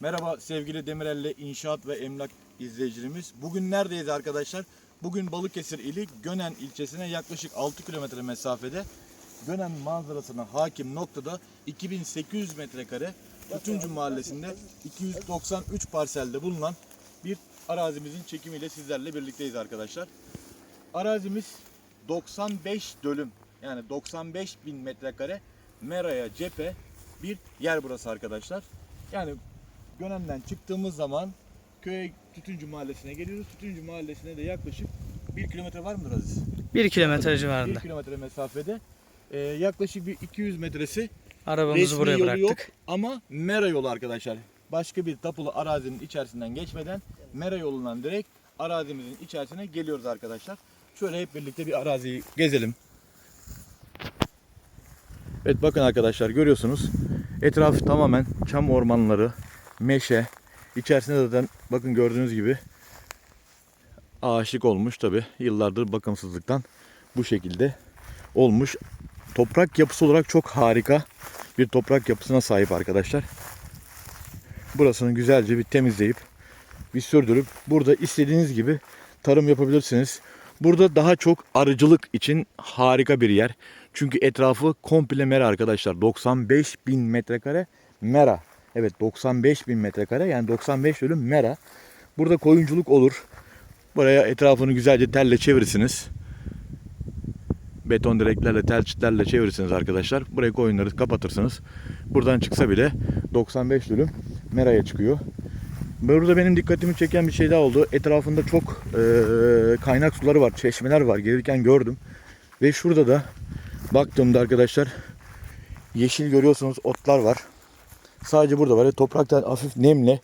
Merhaba sevgili Demirel'le inşaat ve emlak izleyicilerimiz. Bugün neredeyiz arkadaşlar? Bugün Balıkesir ili Gönen ilçesine yaklaşık 6 kilometre mesafede Gönen manzarasına hakim noktada 2800 metrekare Tütüncü Mahallesi'nde 293 parselde bulunan bir arazimizin çekimiyle sizlerle birlikteyiz arkadaşlar. Arazimiz 95 dönüm yani 95 bin metrekare meraya cephe bir yer burası arkadaşlar. Yani Gönen'den çıktığımız zaman köye Tütüncü Mahallesi'ne geliyoruz. Tütüncü Mahallesi'ne de yaklaşık 1 kilometre var mıdır Aziz? 1 kilometre 1 civarında. kilometre mesafede. Ee, yaklaşık bir 200 metresi Arabamızı resmi buraya yolu bıraktık. yok ama mera yolu arkadaşlar. Başka bir tapulu arazinin içerisinden geçmeden mera yolundan direkt arazimizin içerisine geliyoruz arkadaşlar. Şöyle hep birlikte bir araziyi gezelim. Evet bakın arkadaşlar görüyorsunuz. Etraf tamamen çam ormanları, meşe. İçerisinde zaten bakın gördüğünüz gibi ağaçlık olmuş tabi. Yıllardır bakımsızlıktan bu şekilde olmuş. Toprak yapısı olarak çok harika bir toprak yapısına sahip arkadaşlar. Burasını güzelce bir temizleyip bir sürdürüp burada istediğiniz gibi tarım yapabilirsiniz. Burada daha çok arıcılık için harika bir yer. Çünkü etrafı komple mera arkadaşlar. 95 bin metrekare mera. Evet 95 bin metrekare yani 95 dönüm mera. Burada koyunculuk olur. Buraya etrafını güzelce telle çevirirsiniz. Beton direklerle, tel çitlerle çevirirsiniz arkadaşlar. Buraya koyunları kapatırsınız. Buradan çıksa bile 95 dönüm meraya çıkıyor. Burada benim dikkatimi çeken bir şey daha oldu. Etrafında çok eee, kaynak suları var, çeşmeler var. Gelirken gördüm. Ve şurada da baktığımda arkadaşlar yeşil görüyorsunuz otlar var. Sadece burada var. ya, Topraktan hafif nemli.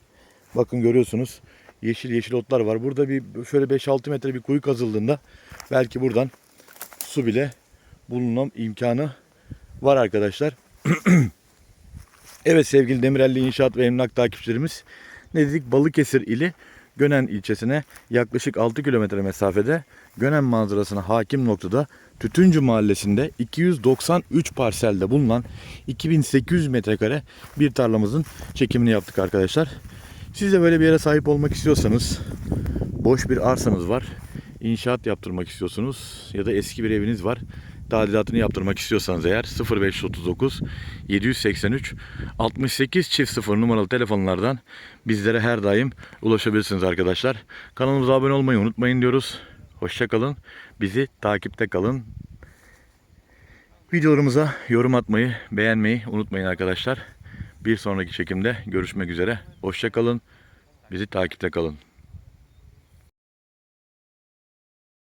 Bakın görüyorsunuz. Yeşil yeşil otlar var. Burada bir şöyle 5-6 metre bir kuyu kazıldığında belki buradan su bile bulunma imkanı var arkadaşlar. evet sevgili Demirelli İnşaat ve Emlak takipçilerimiz ne dedik? Balıkesir ili Gönen ilçesine yaklaşık 6 kilometre mesafede Gönen manzarasına hakim noktada Tütüncü Mahallesi'nde 293 parselde bulunan 2800 metrekare bir tarlamızın çekimini yaptık arkadaşlar. Siz de böyle bir yere sahip olmak istiyorsanız boş bir arsanız var. inşaat yaptırmak istiyorsunuz ya da eski bir eviniz var. Tadilatını yaptırmak istiyorsanız eğer 0539 783 68 çift 0 numaralı telefonlardan bizlere her daim ulaşabilirsiniz arkadaşlar. Kanalımıza abone olmayı unutmayın diyoruz. Hoşçakalın. Bizi takipte kalın. Videolarımıza yorum atmayı, beğenmeyi unutmayın arkadaşlar. Bir sonraki çekimde görüşmek üzere. Hoşçakalın. Bizi takipte kalın.